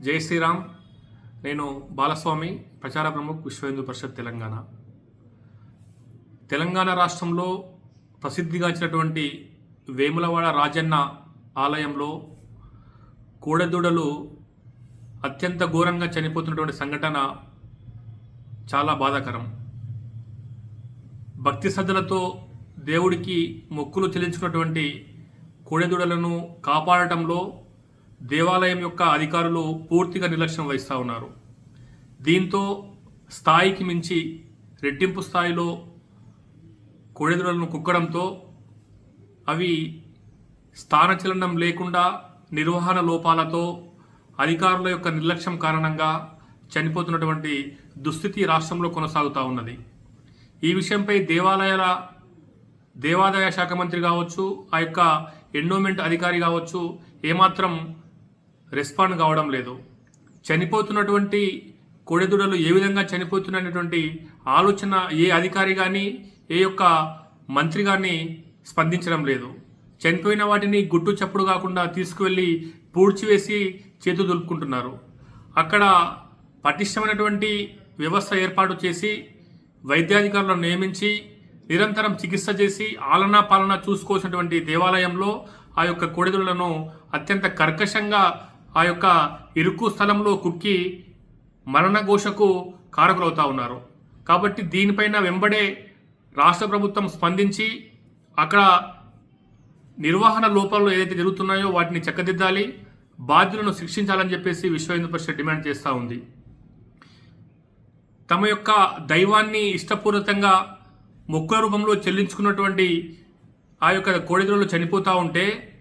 జై శ్రీరామ్. నేను బాలస్వామి ప్రచార ప్రముఖ్ విశ్వహిందూ పరిషత్ తెలంగాణ. తెలంగాణ రాష్ట్రంలో ప్రసిద్ధిగాంచినటువంటి వేములవాడ రాజన్న ఆలయంలో కోడెదూడలు అత్యంత ఘోరంగా చనిపోతున్నటువంటి సంఘటన చాలా బాధాకరం. భక్తి శ్రద్ధలతో దేవుడికి మొక్కులు చెల్లించుకున్నటువంటి కోడెదూడలను కాపాడటంలో దేవాలయం యొక్క అధికారులు పూర్తిగా నిర్లక్ష్యం వహిస్తూ ఉన్నారు. దీంతో స్థాయికి మించి రెట్టింపు స్థాయిలో కోడెదూడలను కుక్కడంతో అవి స్థానచలనం లేకుండా నిర్వహణ లోపాలతో అధికారుల యొక్క నిర్లక్ష్యం కారణంగా చనిపోతున్నటువంటి దుస్థితి రాష్ట్రంలో కొనసాగుతూ ఉన్నది. ఈ విషయంపై దేవాలయాల దేవాదాయ శాఖ మంత్రి కావచ్చు ఆ యొక్క ఎండోమెంట్ అధికారి కావచ్చు ఏమాత్రం రెస్పాండ్ కావడం లేదు. చనిపోతున్నటువంటి కోడెదూడలు ఏ విధంగా చనిపోతున్నటువంటి ఆలోచన ఏ అధికారి కానీ ఏ యొక్క మంత్రి కానీ స్పందించడం లేదు. చనిపోయిన వాటిని గుట్టు చప్పుడు కాకుండా తీసుకువెళ్ళి పూడ్చివేసి చేతు దులుపుకుంటున్నారు. అక్కడ పటిష్టమైనటువంటి వ్యవస్థ ఏర్పాటు చేసి వైద్యాధికారులను నియమించి నిరంతరం చికిత్స చేసి ఆలనా పాలన చూసుకోవాల్సినటువంటి దేవాలయంలో ఆ యొక్క కోడిదలను అత్యంత కర్కశంగా ఆ యొక్క ఇరుకు స్థలంలో కుక్కి మరణఘోషకు కారకులవుతా ఉన్నారు. కాబట్టి దీనిపైన వెంబడే రాష్ట్ర ప్రభుత్వం స్పందించి అక్కడ నిర్వహణ లోపాలు ఏదైతే జరుగుతున్నాయో వాటిని చక్కదిద్దాలి బాధ్యులను శిక్షించాలని చెప్పేసి విశ్వ హిందూ పరిషత్ డిమాండ్ చేస్తూ ఉంది. తమ యొక్క దైవాన్ని ఇష్టపూర్వకంగా మొక్కుల రూపంలో చెల్లించుకున్నటువంటి ఆ యొక్క కోడిదలు చనిపోతూ ఉంటే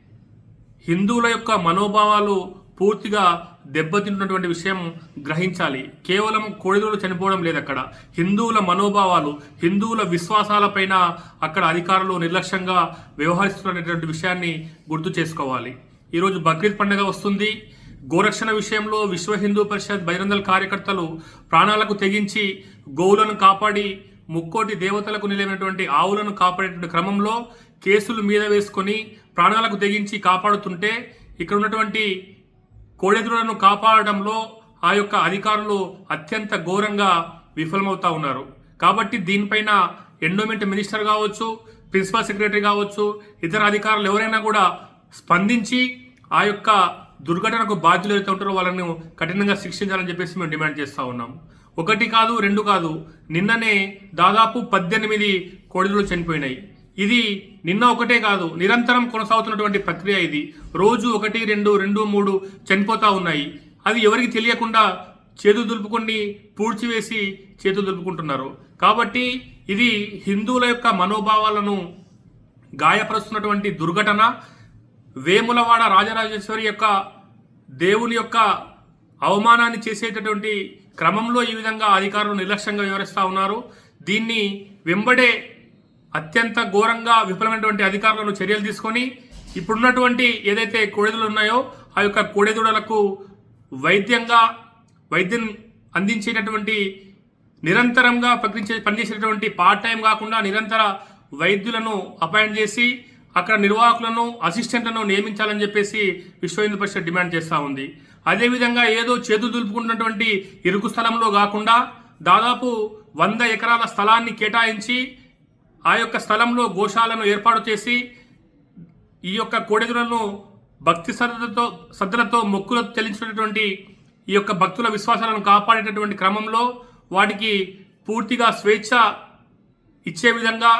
హిందువుల యొక్క మనోభావాలు పూర్తిగా దెబ్బతింటున్నటువంటి విషయం గ్రహించాలి. కేవలం కోడిదోడు చనిపోవడం లేదు అక్కడ హిందువుల మనోభావాలు హిందువుల విశ్వాసాలపైన అక్కడ అధికారులు నిర్లక్ష్యంగా వ్యవహరిస్తున్నటువంటి విషయాన్ని గుర్తు చేసుకోవాలి. ఈరోజు బక్రీద్ పండుగ వస్తుంది. గోరక్షణ విషయంలో విశ్వ హిందూ పరిషత్ బజరంగల్ కార్యకర్తలు ప్రాణాలకు తెగించి గోవులను కాపాడి ముక్కోటి దేవతలకు నిలైనటువంటి ఆవులను కాపాడేటువంటి క్రమంలో కేసులు మీద వేసుకొని ప్రాణాలకు తెగించి కాపాడుతుంటే ఇక్కడ ఉన్నటువంటి కోడెదులను కాపాడడంలో ఆ యొక్క అధికారులు అత్యంత ఘోరంగా విఫలమవుతా ఉన్నారు. కాబట్టి దీనిపైన ఎండోమెంట్ మినిస్టర్ కావచ్చు ప్రిన్సిపల్ సెక్రటరీ కావచ్చు ఇతర అధికారులు ఎవరైనా కూడా స్పందించి ఆ యొక్క దుర్ఘటనకు బాధ్యులు ఎవరైతే ఉంటారో వాళ్ళని కఠినంగా శిక్షించాలని చెప్పేసి మేము డిమాండ్ చేస్తూ ఉన్నాం. ఒకటి కాదు రెండు కాదు. నిన్ననే దాదాపు పద్దెనిమిది కోడిదలు చనిపోయినాయి. ఇది నిన్న ఒకటే కాదు నిరంతరం కొనసాగుతున్నటువంటి ప్రక్రియ ఇది. రోజు ఒకటి రెండు రెండు మూడు చనిపోతూ ఉన్నాయి. అది ఎవరికి తెలియకుండా చేతులు దులుపుకొని పూడ్చివేసి చేతులు దులుపుకుంటున్నారు. కాబట్టి ఇది హిందువుల యొక్క మనోభావాలను గాయపరుస్తున్నటువంటి దుర్ఘటన. వేములవాడ రాజరాజేశ్వరి యొక్క దేవుని యొక్క అవమానాన్ని చేసేటటువంటి క్రమంలో ఈ విధంగా అధికారులు నిర్లక్ష్యంగా వివరిస్తూ ఉన్నారు. దీన్ని వెంబడే అత్యంత ఘోరంగా విఫలమైనటువంటి అధికారులను చర్యలు తీసుకొని ఇప్పుడున్నటువంటి ఏదైతే కోడెదులు ఉన్నాయో ఆ యొక్క కోడెదుడలకు వైద్యంగా వైద్యం అందించేటటువంటి నిరంతరంగా ప్రకటించే పనిచేసేటటువంటి పార్ట్ టైం కాకుండా నిరంతర వైద్యులను అపాయింట్ చేసి అక్కడ నిర్వాహకులను అసిస్టెంట్లను నియమించాలని చెప్పేసి విశ్వ హిందూ పరిషత్ డిమాండ్ చేస్తూ ఉంది. అదేవిధంగా ఏదో చేతులు దులుపుకుంటున్నటువంటి ఇరుకు స్థలంలో కాకుండా దాదాపు వంద ఎకరాల స్థలాన్ని కేటాయించి ఆ యొక్క స్థలంలో గోశాలను ఏర్పాటు చేసి ఈ యొక్క కోడెదులను భక్తి శ్రద్ధతో శ్రద్ధలతో మొక్కులు చెల్లించినటువంటి ఈ యొక్క భక్తుల విశ్వాసాలను కాపాడేటటువంటి క్రమంలో వాటికి పూర్తిగా స్వేచ్ఛ ఇచ్చే విధంగా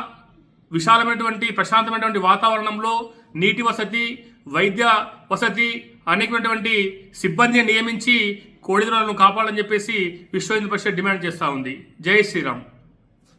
విశాలమైనటువంటి ప్రశాంతమైనటువంటి వాతావరణంలో నీటి వసతి వైద్య వసతి అనేకమైనటువంటి సిబ్బందిని నియమించి కోడిదలను కాపాడాలని చెప్పేసి విశ్వ హిందూ పరిషత్ డిమాండ్ చేస్తూ ఉంది. జై శ్రీరామ్.